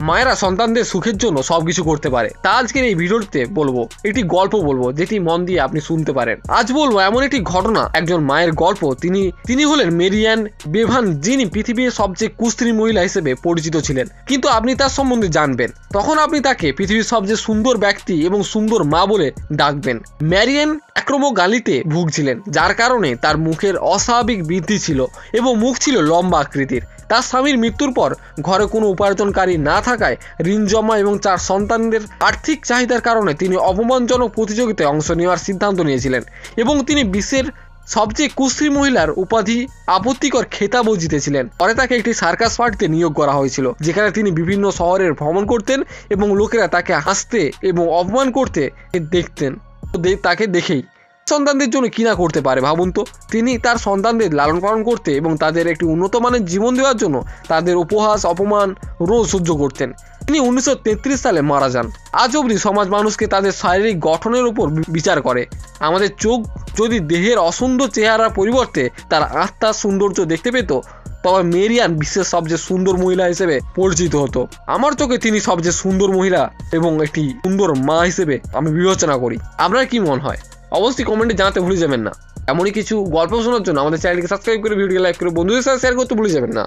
মায়েরা সন্তানদের সুখের জন্য সবকিছু করতে পারে। তা আজকের এই ভিডিওতে বলব, একটি গল্প বলব, যেটি মন দিয়ে আপনি শুনতে পারেন। আজ বলব, এমন একটি ঘটনা, একজন মায়ের গল্প। তিনি তিনি হলেন মেরিয়ান বেভান, যিনি পৃথিবীর সবচেয়ে কুস্ত্রী মহিলা হিসেবে পরিচিত ছিলেন। কিন্তু আপনি তার সম্বন্ধে জানবেন। তখন আপনি তাকে পৃথিবীর সবচেয়ে সুন্দর ব্যক্তি এবং সুন্দর মা বলে ডাকবেন। ম্যারিয়ান গালিতে ভুগছিলেন, যার কারণে তার মুখের অস্বাভাবিক বৃদ্ধি ছিল এবং মুখ ছিল লম্বা আকৃতির। তার স্বামীর মৃত্যুর পর ঘরে কোনো উপার্জনকারী না থাকায় ঋণ জমা এবং চার সন্তানদের আর্থিক চাহিদার কারণে তিনি অপমানজনক প্রতিযোগিতায় অংশ নেওয়ার সিদ্ধান্ত নিয়েছিলেন এবং তিনি বিশ্বের সবচেয়ে কুশ্রী মহিলার উপাধি আপত্তিকর খেতাবও জিতেছিলেন। পরে তাকে একটি সার্কাস পার্টিতে নিয়োগ করা হয়েছিল, যেখানে তিনি বিভিন্ন শহরের ভ্রমণ করতেন এবং লোকেরা তাকে হাসতে এবং অপমান করতে দেখতেন। তাকে দেখেই সন্তানদের জন্য কি না করতে পারে ভাবুন তো? তিনি তার সন্তানদের লালন পালন করতে এবং তাদের একটি উন্নত মানের জীবন দেওয়ার জন্য তাদের উপহাস, অপমান রোজ সহ্য করতেন। তিনি উনিশশো তেত্রিশ সালে মারা যান। আজ অবধি সমাজ মানুষকে তাদের শারীরিক গঠনের উপর বিচার করে। আমাদের চোখ যদি দেহের অসুন্দর চেহারার পরিবর্তে তার আত্মার সৌন্দর্য দেখতে পেত, তবে মেরিয়ান বিশ্বের সবচেয়ে সুন্দর মহিলা হিসেবে পরিচিত হতো। আমার চোখে তিনি সবচেয়ে সুন্দর মহিলা এবং একটি সুন্দর মা হিসেবে আমি বিবেচনা করি। আপনার কি মনে হয়? অবশ্যই কমেন্টে জানাতে ভুলে যাবেন না। এমনই কিছু গল্প শোনার জন্য আমাদের চ্যানেলকে সাবস্ক্রাইব করে ভিডিও লাইক করে, বন্ধুদের সাথে শেয়ার করতে ভুলে যাবেন না।